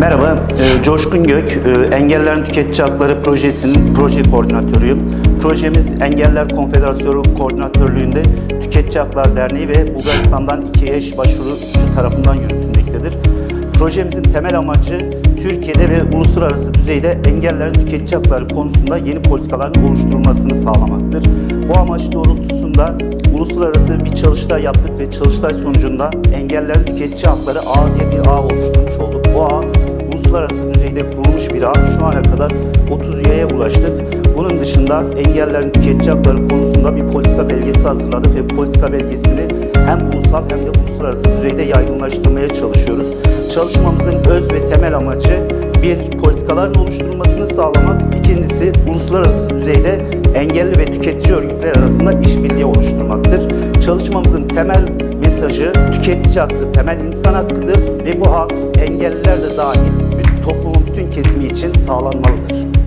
Merhaba, e, Coşkun Gök, e, Engellerin Tüketici Hakları Projesi'nin proje koordinatörüyüm. Projemiz Engeller Konfederasyonu Koordinatörlüğünde Tüketici Haklar Derneği ve Bulgaristan'dan iki eş başvurucu tarafından yürütülmektedir. Projemizin temel amacı Türkiye'de ve uluslararası düzeyde engellerin tüketici hakları konusunda yeni politikaların oluşturulmasını sağlamaktır. Bu amaç doğrultusunda uluslararası bir çalıştay yaptık ve çalıştay sonucunda engellerin tüketici hakları ağı diye bir ağ oluşturmuş olduk. Ağ. Şu ana kadar 30 üyeye ulaştık. Bunun dışında engellerin tüketici hakları konusunda bir politika belgesi hazırladık ve politika belgesini hem ulusal hem de uluslararası düzeyde yaygınlaştırmaya çalışıyoruz. Çalışmamızın öz ve temel amacı bir politikaların oluşturulmasını sağlamak, ikincisi uluslararası düzeyde engelli ve tüketici örgütler arasında işbirliği oluşturmaktır. Çalışmamızın temel mesajı tüketici hakkı, temel insan hakkıdır ve bu hak engelliler de dahil için sağlanmalıdır.